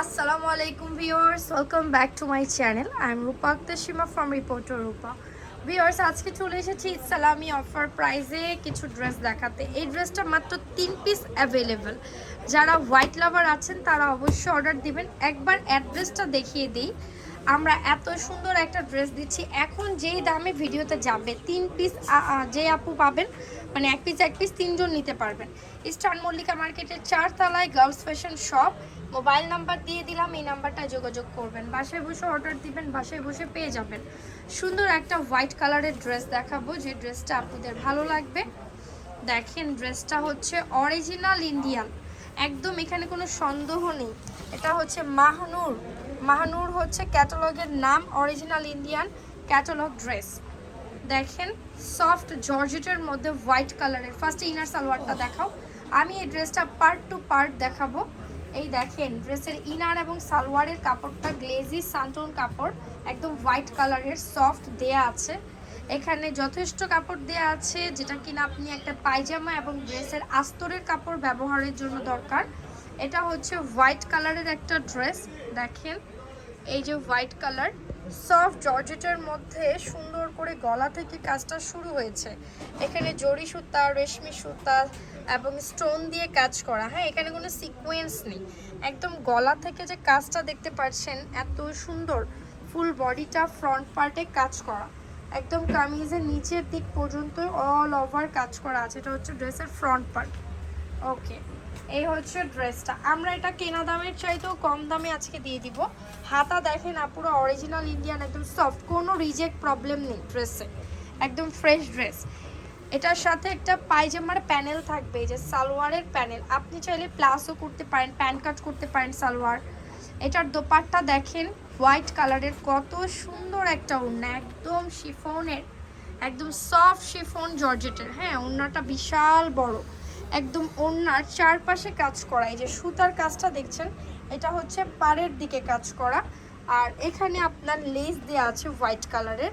Assalamu viewers welcome back to my channel I am Rupa Aktashima from reporter Rupa. Viewers, আজকে চলে এসেছি ইসালামি offer প্রাইজে কিছু dress দেখাতে। এই ড্রেসটা মাত্র তিন পিস অ্যাভেলেবেল যারা হোয়াইট লাভার আছেন, তারা অবশ্যই অর্ডার দিবেন। একবার অ্যাড্রেসটা দেখিয়ে দিই। আমরা এত সুন্দর একটা ড্রেস দিচ্ছি। এখন যেই দামে ভিডিওতে যাবে, তিন পিস যে আপু পাবেন মানে এক পিস এক পিস তিনজন নিতে পারবেন। ইস্টার্ন মল্লিকা মার্কেটের চারতলায় girls fashion shop mobile number দিয়ে দিলাম, এই নাম্বারটা যোগাযোগ করবেন। বাসায় বসে অর্ডার দিবেন, বাসায় বসে পেয়ে যাবেন। সুন্দর একটা হোয়াইট কালারের ড্রেস দেখাবো, যে ড্রেসটা আপনাদের ভালো লাগবে। দেখেন ড্রেসটা হচ্ছে অরিজিনাল ইন্ডিয়ান একদম এখানে কোনো সন্দেহ নেই। এটা হচ্ছে মাহনুর। মাহনুর হচ্ছে ক্যাটালগের নাম অরিজিনাল ইন্ডিয়ান ক্যাটালগ ড্রেস দেখেন সফট জর্জেটের মধ্যে হোয়াইট কালারের ফার্স্ট ইনার সালোয়ারটা দেখাও। আমি এই ড্রেসটা পার্ট টু পার্ট দেখাবো। এই দেখেন ড্রেসের ইনার এবং সালোয়ারের কাপড়টা গ্লেজি সান্টন কাপড়, একদম হোয়াইট কালারের সফট দেয়া আছে। এখানে যথেষ্ট কাপড় দেয়া আছে, যেটা কিনা আপনি একটা পায়জামা এবং ড্রেসের আস্তরের কাপড় ব্যবহারের জন্য দরকার। এটা হচ্ছে হোয়াইট কালারের একটা ড্রেস, দেখেন। এই যে হোয়াইট কালার, সফট জর্জেটের মধ্যে সুন্দর করে গলা থেকে কাজটা শুরু হয়েছে। এখানে জরি সুতা, রেশমি সুতা এবং স্টোন দিয়ে কাজ করা। হ্যাঁ এখানে কোনো সিকোয়েন্স নেই। একদম গলা থেকে যে কাজটা দেখতে পাচ্ছেন, এত সুন্দর ফুল বডিটা ফ্রন্ট পার্টে কাজ করা। একদম কামিজের নিচের দিক পর্যন্ত অল ওভার কাজ করা আছে। এটা হচ্ছে ড্রেসের ফ্রন্ট পার্ট। ওকে এই হচ্ছে ড্রেসটা। আমরা এটা কেনা দামের চাইতেও কম দামে আজকে দিয়ে দিব। হাতা দেখেন পুরো অরিজিনাল ইন্ডিয়ান একদম সফট কোনো রিজেক্ট প্রবলেম নেই ড্রেসে। একদম ফ্রেশ ড্রেস এটার সাথে একটা পায়জামার প্যানেল থাকবে যে সালোয়ারের প্যানেল আপনি চাইলে প্লাসও করতে পারেন প্যান্ট কাট করতে পারেন সালোয়ার। এটার দোপাট্টা দেখেন হোয়াইট কালারের কত সুন্দর একটা ওড়না, একদম শিফনের, একদম সফট শিফন জর্জেটের। হ্যাঁ ওড়নাটা বিশাল বড়। একদম ওড়নার চারপাশে কাজ করা, এই যে সুতার কাজটা দেখছেন, এটা হচ্ছে পাড়ের দিকে কাজ করা। আর এখানে আপনার লেস দেওয়া আছে হোয়াইট কালারের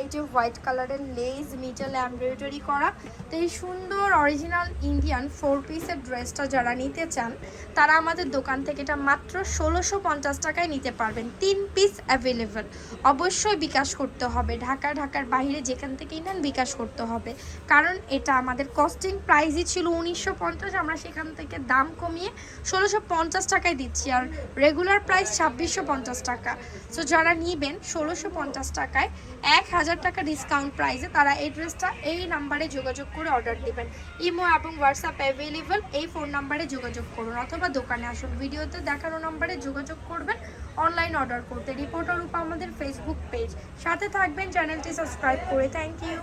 এই যে হোয়াইট কালারের লেস মিডল এমব্রয়ডারি করা। তো এই সুন্দর অরিজিনাল ইন্ডিয়ান ফোর পিসের ড্রেসটা যারা নিতে চান, তারা আমাদের দোকান থেকে এটা মাত্র ষোলোশো পঞ্চাশ টাকায় নিতে পারবেন। তিন পিস অ্যাভেলেবেল অবশ্যই বিকাশ করতে হবে। ঢাকা ঢাকার বাইরে যেখান থেকেই নেন বিকাশ করতে হবে। কারণ এটা আমাদের কস্টিং প্রাইসই ছিল উনিশশো পঞ্চাশ, আমরা সেখান থেকে দাম কমিয়ে ষোলোশো পঞ্চাশ টাকায় দিচ্ছি। আর রেগুলার প্রাইস ছাব্বিশশো পঞ্চাশ টাকা। সো যারা নিবেন ষোলোশো পঞ্চাশ টাকায় এক হাজার টাকা ডিসকাউন্ট প্রাইসে তারা এই ড্রেসটা এই নাম্বারে যোগাযোগ করে অর্ডার দেবেন। ইমো এবং হোয়াটসঅ্যাপ অ্যাভেলেবেল এই ফোন নাম্বারে যোগাযোগ করুন অথবা দোকানে আসুন। ভিডিওতে দেখানো নাম্বারে যোগাযোগ করবেন অনলাইন অর্ডার করতে। রিপোর্টার রূপা আমাদের ফেসবুক পেজ সাথে থাকবেন চ্যানেলটি সাবস্ক্রাইব করে। Thank you